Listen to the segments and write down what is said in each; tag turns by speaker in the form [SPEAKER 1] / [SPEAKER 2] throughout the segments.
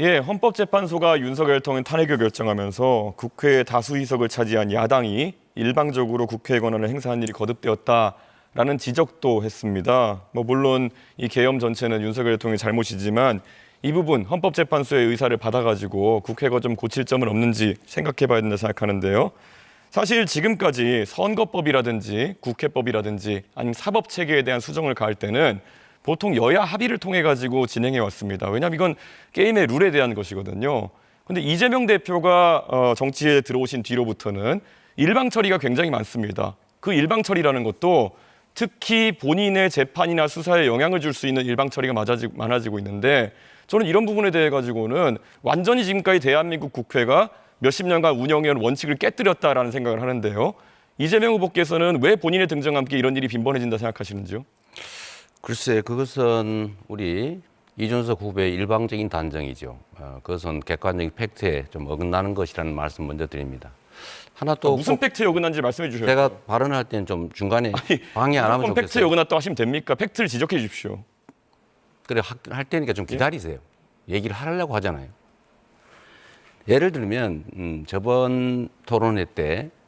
[SPEAKER 1] 예, 헌법재판소가 윤석열 통은 탄핵을 결정하면서 국회의 다수 의석을 차지한 야당이 일방적으로 국회의 권한을 행사한 일이 거듭되었다라는 지적도 했습니다. 뭐 물론 이 계엄 전체는 윤석열 통의 잘못이지만 이 부분 헌법재판소의 의사를 받아가지고 국회가 좀 고칠 점은 없는지 생각해봐야 된다 생각하는데요. 사실 지금까지 선거법이라든지 국회법이라든지 아니면 사법 체계에 대한 수정을 가할 때는 보통 여야 합의를 통해 가지고 진행해 왔습니다. 왜냐하면 이건 게임의 룰에 대한 것이거든요. 근데 이재명 대표가 어, 정치에 들어오신 뒤로부터는 일방 처리가 굉장히 많습니다. 그 일방 처리라는 것도 특히 본인의 재판이나 수사에 영향을 줄 수 있는 일방 처리가 많아지- 많아지고 있는데 저는 이런 부분에 대해 가지고는 완전히 지금까지 대한민국 국회가 몇십 년간 운영해온 원칙을 깨뜨렸다라는 생각을 하는데요. 이재명 후보께서는 왜 본인의 등장과 함께 이런 일이 빈번해진다 생각하시는지요?
[SPEAKER 2] 글쎄, 그것은 우리 이준석 후보의 일방적인 단정이죠. 어, 그것은 객관적인 팩트에 좀 어긋나는 것이라는 말씀 먼저 드립니다. 하나 또
[SPEAKER 1] 아, 무슨
[SPEAKER 2] 꼭
[SPEAKER 1] 팩트에 어긋난지 말씀해 주셔요.
[SPEAKER 2] 제가 발언할 때는 좀 중간에 방해 안 하면
[SPEAKER 1] 무조건 팩트에
[SPEAKER 2] 좋겠어요.
[SPEAKER 1] 어긋났다고 하시면 됩니까? 팩트를 지적해 주십시오.
[SPEAKER 2] 그래 하- 할 테니까 좀 기다리세요. 얘기를 하려고 하잖아요. 예를 들면 음, 저번 토론회 때 아,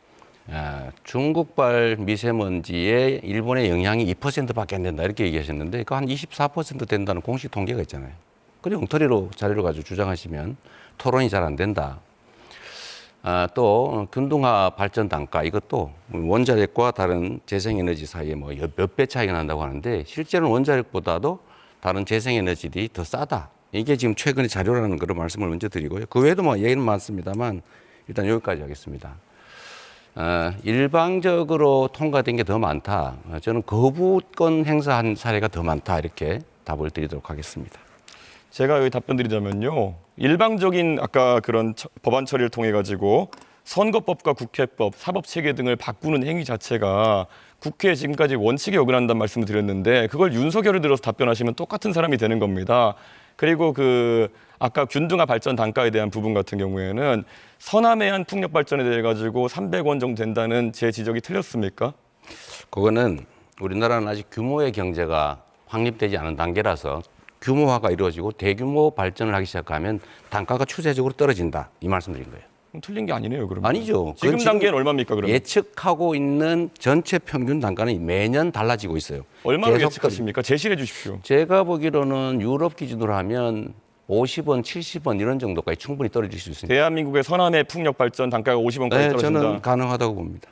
[SPEAKER 2] 중국발 미세먼지에 일본의 영향이 2%밖에 안 된다 이렇게 얘기하셨는데 그 한 24% 된다는 공식 통계가 있잖아요. 그리고 엉터리로 자료를 가지고 주장하시면 토론이 잘 안 된다. 아, 또 균등화 발전 단가 이것도 원자력과 다른 재생에너지 사이에 뭐 몇 배 차이가 난다고 하는데 실제로는 원자력보다도 다른 재생에너지들이 더 싸다. 이게 지금 최근의 자료라는 그런 말씀을 먼저 드리고요. 그 외에도 뭐 얘기는 많습니다만 일단 여기까지 하겠습니다. 어, 일방적으로 통과된 게 더 많다. 어, 저는 거부권 행사한 사례가 더 많다. 이렇게 답을 드리도록 하겠습니다.
[SPEAKER 1] 제가 여기 답변 드리자면요. 일방적인 아까 그런 처- 법안 처리를 통해 가지고 선거법과 국회법, 사법 체계 등을 바꾸는 행위 자체가 국회에 지금까지 원칙에 어긋난다는 말씀을 드렸는데 그걸 윤석열을 들어서 답변하시면 똑같은 사람이 되는 겁니다. 그리고 그 아까 균등화 발전 단가에 대한 부분 같은 경우에는 서남해안 풍력 발전에 대해 가지고 300원 정도 된다는 제 지적이 틀렸습니까?
[SPEAKER 2] 그거는 우리나라는 아직 규모의 경제가 확립되지 않은 단계라서 규모화가 이루어지고 대규모 발전을 하기 시작하면 단가가 추세적으로 떨어진다. 이 말씀드린 거예요.
[SPEAKER 1] 그럼 틀린 게 아니네요, 그러면.
[SPEAKER 2] 아니죠.
[SPEAKER 1] 지금 단계는 얼마입니까, 그러면?
[SPEAKER 2] 예측하고 있는 전체 평균 단가는 매년 달라지고 있어요.
[SPEAKER 1] 얼마로
[SPEAKER 2] 계속
[SPEAKER 1] 예측하십니까? 제시해 주십시오.
[SPEAKER 2] 제가 보기로는 유럽 기준으로 하면 50원, 70원 이런 정도까지 충분히 떨어질 수 있습니다.
[SPEAKER 1] 대한민국의 서남해 풍력 발전 단가가 50원까지
[SPEAKER 2] 네,
[SPEAKER 1] 떨어진다.
[SPEAKER 2] 저는 가능하다고 봅니다.